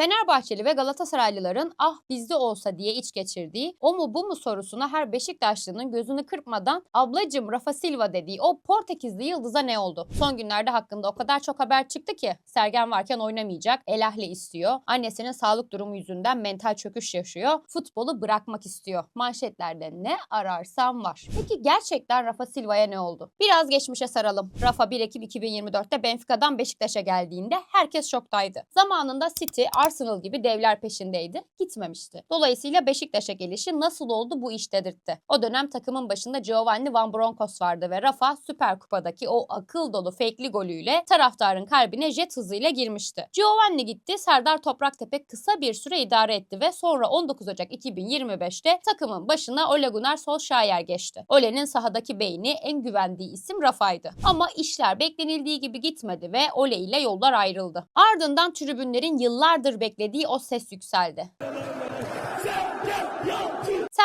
Fenerbahçeli ve Galatasaraylıların ah bizde olsa diye iç geçirdiği o mu bu mu sorusuna her Beşiktaşlı'nın gözünü kırpmadan ablacım Rafa Silva dediği o Portekizli yıldıza ne oldu? Son günlerde hakkında o kadar çok haber çıktı ki Sergen varken oynamayacak, El Ahly istiyor, annesinin sağlık durumu yüzünden mental çöküş yaşıyor, futbolu bırakmak istiyor. Manşetlerde ne ararsam var. Peki gerçekten Rafa Silva'ya ne oldu? Biraz geçmişe saralım. Rafa 1 Ekim 2024'te Benfica'dan Beşiktaş'a geldiğinde herkes şoktaydı. Zamanında City, Arsenal gibi devler peşindeydi. Gitmemişti. Dolayısıyla Beşiktaş'a gelişi nasıl oldu bu iş dedirtti. O dönem takımın başında Giovanni Van Bronckhorst vardı ve Rafa Süper Kupa'daki o akıl dolu fake'li golüyle taraftarın kalbine jet hızıyla girmişti. Giovanni gitti, Serdar Topraktepe kısa bir süre idare etti ve sonra 19 Ocak 2025'te takımın başına Ole Gunnar Solskjaer geçti. Ole'nin sahadaki beyni en güvendiği isim Rafa'ydı. Ama işler beklenildiği gibi gitmedi ve Ole ile yollar ayrıldı. Ardından tribünlerin yıllardır beklediği o ses yükseldi.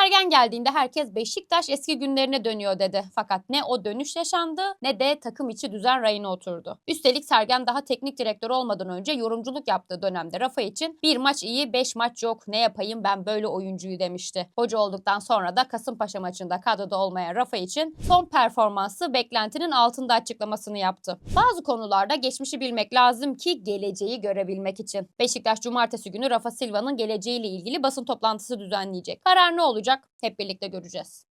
Sergen geldiğinde herkes Beşiktaş eski günlerine dönüyor dedi. Fakat ne o dönüş yaşandı ne de takım içi düzen rayına oturdu. Üstelik Sergen daha teknik direktör olmadan önce yorumculuk yaptığı dönemde Rafa için bir maç iyi beş maç yok ne yapayım ben böyle oyuncuyu demişti. Hoca olduktan sonra da Kasımpaşa maçında kadroda olmayan Rafa için son performansı beklentinin altında açıklamasını yaptı. Bazı konularda geçmişi bilmek lazım ki geleceği görebilmek için. Beşiktaş cumartesi günü Rafa Silva'nın geleceğiyle ilgili basın toplantısı düzenleyecek. Karar ne olacak? Hep birlikte göreceğiz.